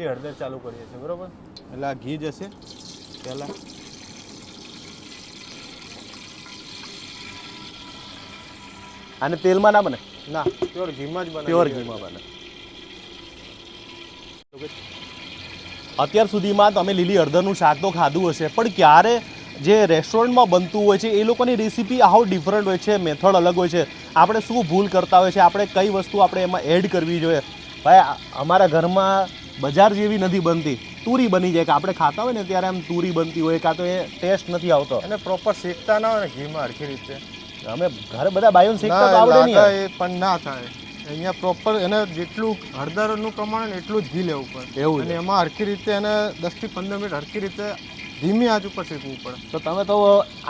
લીલી હળદર ચાલુ કરીએ છીએ બરોબર? એટલે આ ઘી જશે પહેલાં. અને તેલમાં ના બને? ના પ્યોર ઘીમાં જ બને પ્યોર ઘીમાં બને. અત્યાર સુધીમાં તમે લીલી હળદરનું શાક તો ખાધું હશે પણ ક્યારે જે રેસ્ટોરન્ટમાં બનતું હોય છે એ લોકોની રેસીપી હાઉ ડિફરન્ટ હોય છે મેથડ અલગ હોય છે. આપણે શું ભૂલ કરતા હોય છે આપણે કઈ વસ્તુ આપણે એમાં એડ કરવી જોઈએ? ભાઈ અમારા ઘરમાં બજાર જેવી નથી બનતી. તુરી બની જાય કે આપણે ખાતા હોય ને ત્યારે આમ તુરી બનતી હોય કાં તો એ ટેસ્ટ નથી આવતો. અને પ્રોપર શેકતા ના હોય ને ઘીમાં હરખી રીતે. અમે ઘરે બધા બાયો શેકતા તો આવડે નહીં એ પણ ના થાય. અહીંયા પ્રોપર એને જેટલું હળદરનું પ્રમાણ એટલું જ ઘી લેવું પડે. એવું અને એમાં હરખી રીતે એને દસથી પંદર મિનિટ હરખી રીતે ધીમી આંચ ઉપર શેકવું પડે. તો તમે તો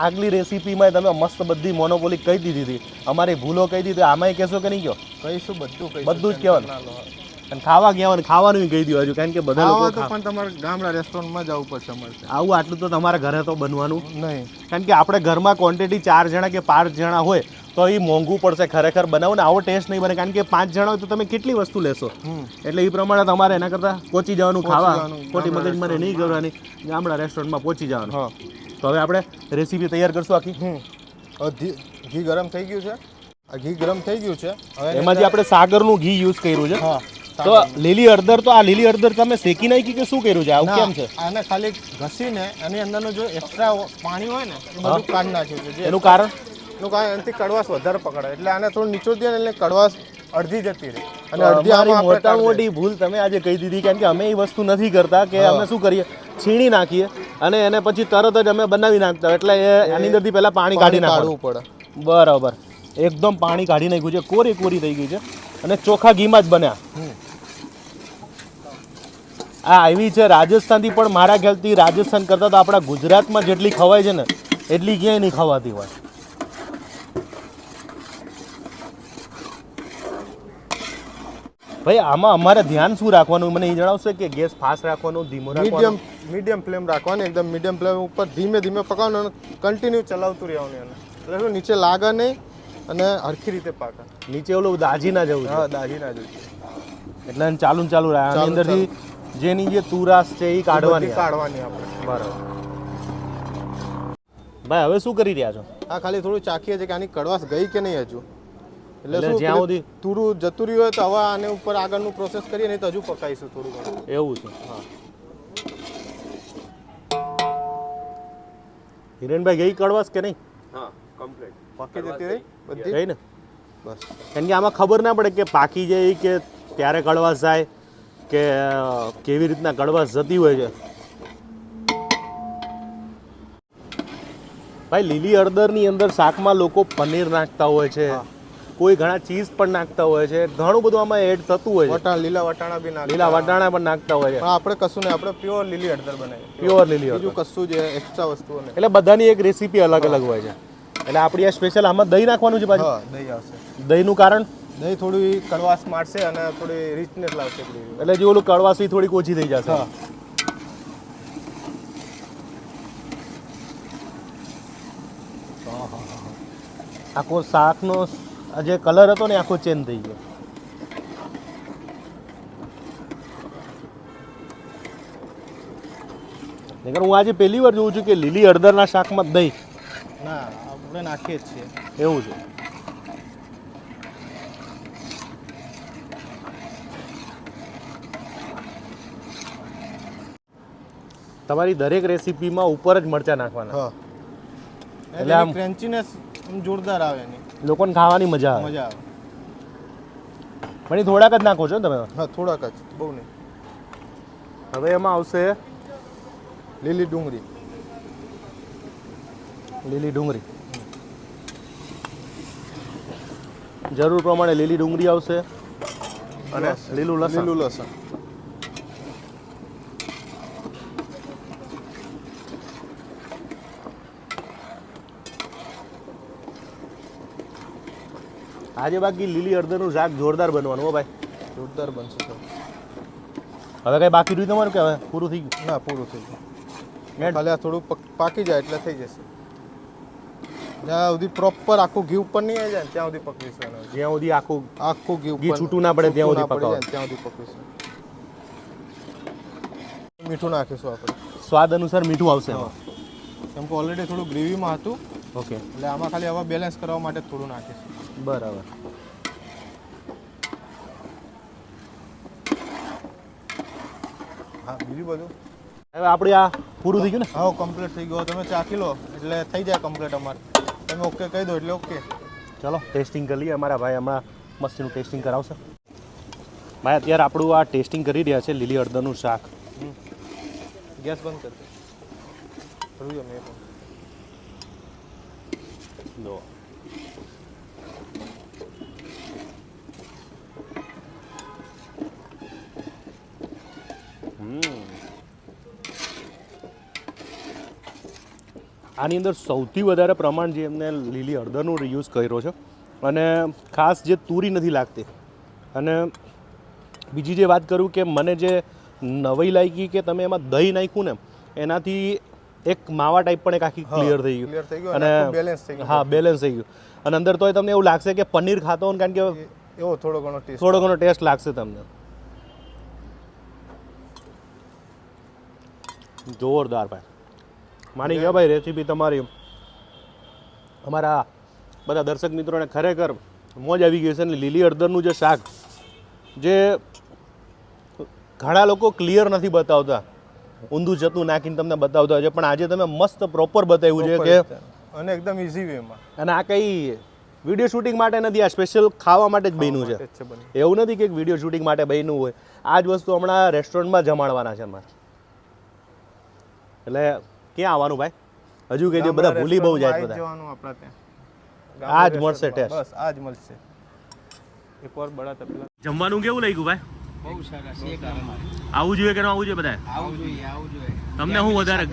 આગલી રેસીપીમાં તમે મસ્ત બધી મોનોપોલી કહી દીધી હતી. અમારી ભૂલો કહી દીધી. આમાંય કહેશો કે નહીં કહો કહીશું બધું બધું જ કહેવાનું. અને ખાવા ગયા અને ખાવાનું કહી દો હજુ કારણ કે બધા લોકો તો પણ તમારે ગામડા રેસ્ટોરન્ટમાં જવું પડશે અમારે આવું આટલું તો તમારા ઘરે તો બનવાનું. નહીં. કારણ કે આપણે ઘરમાં ક્વોન્ટિટી ચાર જણા કે પાંચ જણા હોય તો એ મોંઘું પડશે ખરેખર બનાવો ને આવો ટેસ્ટ નહીં બને. કારણ કે પાંચ જણા હોય તો તમે કેટલી વસ્તુ લેશો? એટલે એ પ્રમાણે તમારે એના કરતાં પહોંચી જવાનું ખાવા. ખોટી ગામડા મગજમારી નહીં કરવાની. ગામડા રેસ્ટોરન્ટમાં પહોંચી જવાનું. હા. તો હવે આપણે રેસીપી તૈયાર કરશું આખી. ઘી ગરમ થઈ ગયું છે. આ ઘી ગરમ થઈ ગયું છે. એમાંથી આપણે સાગરનું ઘી યુઝ કર્યું છે. હા. તો લીલી અડદર તો આ લીલી અડદર તમે શેકી નાખી કે શું કર્યું છે? આવું કેમ છે? આને ખાલી ઘસીને એની અંદરનો જો એક્સ્ટ્રા પાણી હોય ને એ બધું કાઢી નાખ્યું છે. એનું કારણ? એનું કારણ એનાથી કડવાશ વધારે પકડે એટલે આને થોડું નીચો દે એટલે કડવાશ અડધી જતી રહી. અને અડધી આમાં મોટા મોટી ભૂલ તમે આજે કહી દીધી કેમ કે અમે એ વસ્તુ નથી કરતા કે અમે શું કરીએ? છીણી નાખીએ અને એને પછી તરત જ અમે બનાવી નાખતા. એટલે એની અંદરથી પહેલાં પાણી કાઢી નાખવું પડે. બરાબર. એકદમ પાણી કાઢી નાખ્યું છે. કોરી કોરી થઈ ગઈ છે. અને ચોખા ઘીમાં જ બન્યા. આ આવી છે. રાજસ્થાનથી પણ મારા ખ્યાલથી રાજસ્થાન કરતાં તો આપણા ગુજરાતમાં જેટલી ખવાય છે ને એટલી ક્યાંય નહીં ખવાતી હોય. ભાઈ આમાં અમારે ધ્યાન શું રાખવાનું? મને એ જણાવશે કે ગેસ ફાસ્ટ રાખવાનો ધીમો મીડિયમ મીડિયમ ફ્લેમ રાખવાની. એકદમ મીડિયમ ફ્લેમ ઉપર ધીમે ધીમે પકાવવાનું અને કન્ટિન્યુ ચલાવતું રહેવાનું એને. એટલે નીચે લાગે નહીં અને હરખી રીતે પાકે. નીચે ઓલું દાજી ના જવું હા દાજી ના જોઈએ. એટલે ચાલુ ચાલુ રહે અંદરથી જેની જે તુરાશ છે એ કાઢવાની કાઢવાની આપણે. બરાબર. ભાઈ હવે શું કરી રહ્યા છો? આ ખાલી થોડું ચાખીએ છે કે આની કડવાશ ગઈ કે નહીં હજુ? એટલે જ્યાં સુધી- તુરું જતું રહ્યું હોય તો હવે આને ઉપર આગળનું પ્રોસેસ કરીએ નહીં તો હજુ પકાઈશું થોડું ઘણું. એવું છે. હા. હિરેનભાઈ ગઈ કડવાશ કે નહીં? હા કમ્પ્લીટ પાકી જતી રહી? બધી? ગઈ ને? બસ. કારણ કે આમાં ખબર ના પડે કે પાકી જાય કે ત્યારે કડવાશ જાય. કે કેવી રીતના કડવાશ જતી હોય છે? ભાઈ લીલી હળદરની અંદર શાકમાં લોકો પનીર નાખતા હોય છે. કોઈ ઘણા ચીઝ પણ નાખતા હોય છે. ઘણું બધું આમાં એડ થતું હોય છે. વટાણા લીલા વટાણા બી નાખતા. લીલા વટાણા પણ નાખતા હોય છે. પણ આપણે કશું નહીં આપણે પ્યોર લીલી હળદર બનાવીએ. પ્યોર લીલી હળદર. બીજું કશું જ એક્સ્ટ્રા વસ્તુઓ નહીં. એટલે બધાની એક રેસીપી અલગ અલગ હોય છે. એટલે આપણી આ સ્પેશિયલ આમાં દહીં નાખવાનું છે પાછું? દહીં આવશે. દહીંનું કારણ? દહીં થોડી કડવાશ મારશે અને થોડી રીચનેસ લાવશે એટલે જે ઓલું કડવાશ થોડીક ઓછી થઈ જશે. આખો શાકનો જે કલર હતો ને આખો ચેન્જ થઈ ગયો. નહીંતર હું આજે પહેલી વાર જોઉં છું કે લીલી હળદરના શાકમાં દહીં. ના આપણે નાખીએ જ છીએ. એવું છે. તમારી દરેક રેસીપીમાં ઉપર જ મરચા નાખવાના. એટલે આમ- ક્રન્ચીનેસ જોરદાર આવે એની. લોકોને ખાવાની મજા આવે. મજા આવે. પણ એ થોડાક જ નાખો છો તમે? હા થોડાક જ. બહુ નહીં. હવે એમાં આવશે લીલી ડુંગળી. લીલી ડુંગળી. જરૂર પ્રમાણે લીલી ડુંગળી આવશે અને લીલું લસણ. લીલું લસણ. આજે બાકી લીલી હળદરનું શાક જોરદાર બનવાનું હો ભાઈ. જોરદાર બનશે સર. હવે કઈ બાકી રહ્યું તમારું કે હવે પૂરું થઈ ગયું? ના પૂરું થઈ ગયું. ખાલી આ થોડું પાકી જાય એટલે થઈ જશે. જ્યાં સુધી પ્રોપર આખું ઘી ઉપર નહીં આવી જાય ત્યાં સુધી પકવીશું જ્યાં સુધી આખું આખું ઘી ઘી છૂટું ના પડે ત્યાં સુધી જાય ત્યાં સુધી પકવીશું. મીઠું નાખીશું આપણે. સ્વાદ અનુસાર મીઠું આવશે કેમ કે ઓલરેડી થોડું ગ્રેવીમાં હતું. ઓકે એટલે આમાં ખાલી હવે બેલેન્સ કરવા માટે થોડું નાખીશું. બરાબર. હા બીજું બધું? હવે આપણે આ પૂરું થઈ ગયું ને? હા કમ્પ્લીટ થઈ ગયો. તમે ચાખી લો એટલે થઈ જાય કમ્પ્લીટ અમારે. તમે ઓકે કહી દો એટલે ઓકે ચલો ટેસ્ટિંગ કરી લઈએ. અમારા ભાઈ હમણાં મસ્તીનું ટેસ્ટિંગ કરાવશે. ભાઈ અત્યારે આપણું આ ટેસ્ટિંગ કરી રહ્યા છે લીલી હળદરનું શાક. ગેસ બંધ કરી. દે આની અંદર સૌથી વધારે પ્રમાણ જે એમને લીલી હળદરનો યુઝ કર્યો છે. અને ખાસ જે તુરી નથી લાગતી. અને બીજી જે વાત કરું કે મને જે નવી લાગી કે તમે એમાં દહીં નાખ્યું ને એનાથી એક માવા ટાઈપ પણ એક આખી ક્લિયર થઈ ગયું. અને આખું થઈ ગયું. હા બેલેન્સ થઈ ગયું. અને અંદર તો તમને એવું લાગશે કે પનીર ખાતો હોય કારણ કે એવો થોડો ઘણો ટેસ્ટ થોડો ઘણો ટેસ્ટ લાગશે તમને. જોરદાર ભાઈ. માની ગયા ભાઈ રેસીપી તમારી. અમારા બધા દર્શક મિત્રોને ખરેખર મોજ આવી ગઈ છે ને લીલી હળદરનું જે શાક જે ઘણા લોકો ક્લિયર નથી બતાવતા. ઊંધું જતું નાખીને તમને બતાવતા હોય છે પણ આજે તમે મસ્ત પ્રોપર બતાવ્યું છે કે અને એકદમ ઇઝી વેમાં અને આ કઈ વીડિયો શૂટિંગ માટે નથી આ સ્પેશિયલ ખાવા માટે જ બન્યું છે. એવું નથી કે વીડિયો શૂટિંગ માટે બન્યું હોય. આ જ વસ્તુ હમણાં રેસ્ટોરન્ટમાં જમાડવાના છે અમારે. એટલે ક્યાં આવવાનું ભાઈ? હજુ કહી દે બધા ભૂલી બહુ જાય બધા. જવાનું આપણા ત્યાં. આજ મળશે ટેસ્ટ બસ આજ મળશે. એક વાર બડા તપેલા જમવાનું કેવું લાગ્યું ભાઈ? બહુ સરસ એક નંબર. આવું જોઈએ કે ન આવું જોઈએ બધા આવું જોઈએ આવું જોઈએ. તમને શું વધારે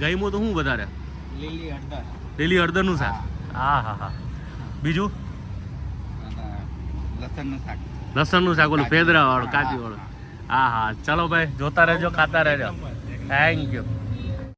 ગઈમો તો શું વધારે? લીલી હળદર. લીલી હળદરનું શાક? હા. હા હા બીજું? લસણનું શાક. લસણનું શાક ઓલું ફેદરા વાળું કાચી વાળું હા. હા ચલો ભાઈ જોતા રહેજો ખાતા રહેજો. Thank you.